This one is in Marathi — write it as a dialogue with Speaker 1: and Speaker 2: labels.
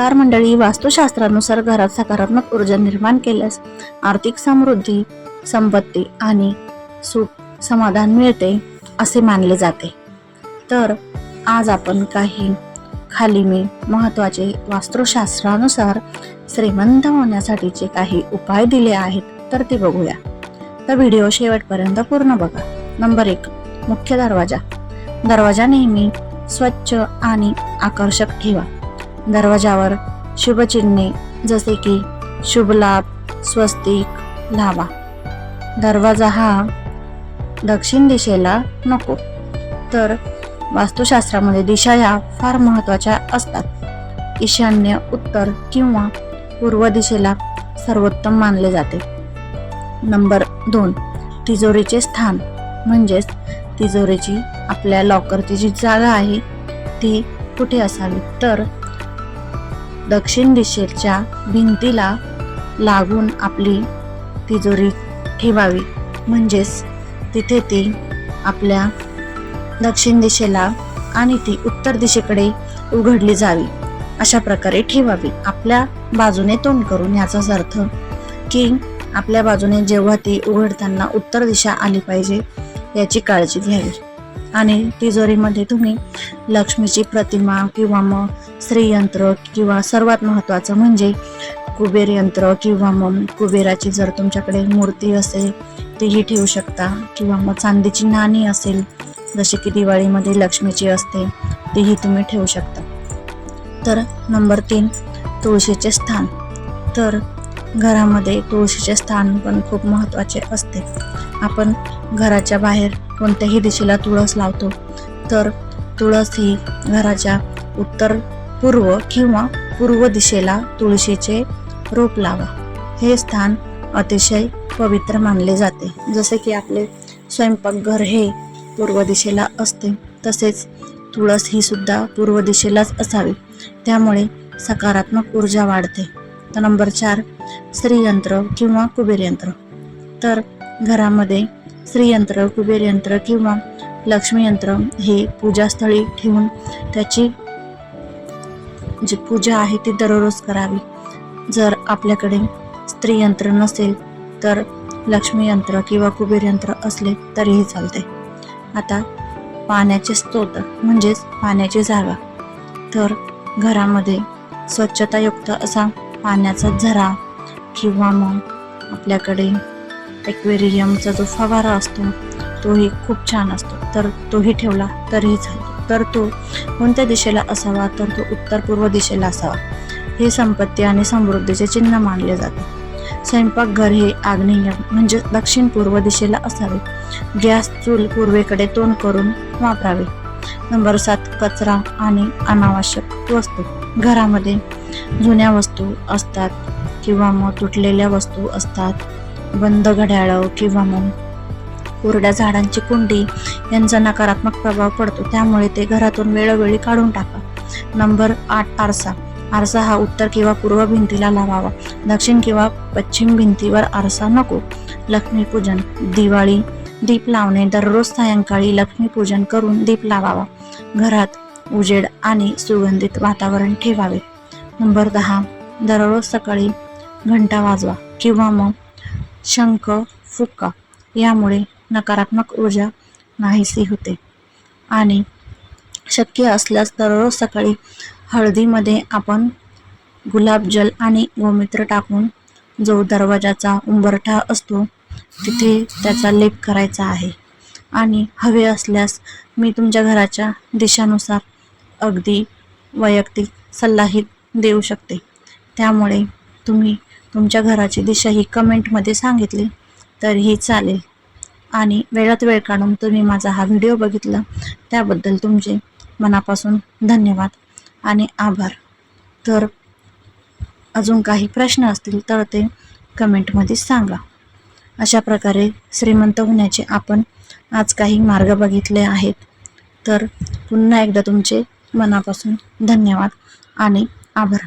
Speaker 1: नमस्कार मंडळी वास्तुशास्त्रानुसार घरात सकारात्मक ऊर्जा निर्माण केल्यास आर्थिक समृद्धी संपत्ती आणि सुख समाधान मिळते असे मानले जाते. तर आज आपण काही खाली मी महत्त्वाचे वास्तुशास्त्रानुसार श्रीमंत होण्यासाठीचे काही उपाय दिले आहेत तर ते बघूया. तर व्हिडिओ शेवटपर्यंत पूर्ण बघा. नंबर एक मुख्य दरवाजा. दरवाजा नेहमी स्वच्छ आणि आकर्षक ठेवा. दरवाजावर शुभचिन्हे जसे की शुभ लाभ स्वस्तिक लावा दरवाजा हा दक्षिण दिशेला नको. तर वास्तुशास्त्रामध्ये दिशा या फार महत्त्वाच्या असतात. ईशान्य उत्तर किंवा पूर्व दिशेला सर्वोत्तम मानले जाते. नंबर दोन तिजोरीचे स्थान. म्हणजेच तिजोरीची आपल्या लॉकरची जी जागा आहे ती कुठे असावी? तर दक्षिण दिशेच्या भिंतीला लागून आपली तिजोरी ठेवावी. म्हणजेच तिथे ती आपल्या दक्षिण दिशेला आणि ती उत्तर दिशेकडे उघडली जावी. अशा प्रकारे ठेवावी. आपल्या बाजूने तोंड करून याचाच अर्थ की आपल्या बाजूने जेव्हा ती उघडताना उत्तर दिशा आली पाहिजे याची काळजी घ्यावी. आणि तिजोरीमध्ये तुम्ही लक्ष्मीची प्रतिमा किंवा मग स्त्रीयंत्र किंवा सर्वात महत्त्वाचं म्हणजे कुबेर यंत्र किंवा मग कुबेराची जर तुमच्याकडे मूर्ती असेल तीही ठेवू शकता. किंवा मग चांदीची नाणी असेल जसे की दिवाळीमध्ये लक्ष्मीची असते तीही तुम्ही ठेवू शकता. तर नंबर तीन तुळशीचे स्थान. तर घरामध्ये तुळशीचे स्थान पण खूप महत्त्वाचे असते. आपण घराच्या बाहेर कोणत्याही दिशेला तुळस लावतो. तर तुळस ही घराच्या उत्तर पूर्व किंवा पूर्व दिशेला तुळशीचे रोप लावा. हे स्थान अतिशय पवित्र मानले जाते. जसे की आपले स्वयंपाकघर हे पूर्व दिशेला असते तसेच तुळस ही सुद्धा पूर्व दिशेलाच असावी. त्यामुळे सकारात्मक ऊर्जा वाढते. तर नंबर चार स्त्रीयंत्र किंवा कुबेर यंत्र तर घरामध्ये श्रीयंत्र कुबेर यंत्र किंवा लक्ष्मी यंत्र हे पूजास्थळी ठेवून त्याची जी पूजा आहे ती दररोज करावी. जर आपल्याकडे स्त्री यंत्र नसेल तर लक्ष्मी यंत्र किंवा कुबेर यंत्र असले तरीही चालते. आता पाण्याचे स्रोत म्हणजेच पाण्याची जागा. तर घरामध्ये स्वच्छतायुक्त असा पाण्याचा झरा किंवा मग आपल्याकडे एक्वेरियमचा जो फवारा असतो तोही खूप छान असतो. तर तोही ठेवला तरीही चालतो. तर तो कोणत्या दिशेला असावा? तर तो उत्तर पूर्व दिशेला असावा. हे संपत्ती आणि समृद्धीचे चिन्ह मानले जाते. स्वयंपाकघर हे आग्नेय म्हणजे दक्षिण पूर्व दिशेला असावे. गॅस चूल पूर्वेकडे तोंड करून वापरावे. नंबर सात कचरा आणि अनावश्यक वस्तू. घरामध्ये जुन्या वस्तू असतात किंवा मग तुटलेल्या वस्तू असतात. बंद घड्याळ किंवा मग कोरड्या झाडांची कुंडी यांचा नकारात्मक प्रभाव पडतो. त्यामुळे ते घरातून वेळोवेळी काढून टाका. नंबर आठ आरसा. आरसा हा उत्तर किंवा पूर्व भिंतीला लावावा. दक्षिण किंवा पश्चिम भिंतीवर आरसा नको. लक्ष्मीपूजन दिवाळी. दीप लावणे. दररोज सायंकाळी लक्ष्मीपूजन करून दीप लावावा. घरात उजेड आणि सुगंधित वातावरण ठेवावे. नंबर दहा. दररोज सकाळी घंटा वाजवा किंवा मग शंख फुक्का यामुळे नकारात्मक ऊर्जा नाहीशी होते. आणि शक्य असल्यास दररोज सकाळी हळदीमध्ये आपण गुलाबजल आणि गोमित्र टाकून जो दरवाजाचा उंबरठा असतो तिथे त्याचा लेप करायचा आहे. आणि हवे असल्यास मी तुमच्या घराच्या दिशानुसार अगदी वैयक्तिक सल्लाही देऊ शकते. त्यामुळे तुम्ही तुमच्या घराची दिशा ही कमेंटमध्ये सांगितली तरीही चालेल. आणि वेळात वेळ काढून तुम्ही माझा हा व्हिडिओ बघितला त्याबद्दल तुमचे मनापासून धन्यवाद आणि आभार. तर अजून काही प्रश्न असतील तर ते कमेंटमध्ये सांगा. अशा प्रकारे श्रीमंत होण्याचे आपण आज काही मार्ग बघितले आहेत. तर पुन्हा एकदा तुमचे मनापासून धन्यवाद आणि आभार.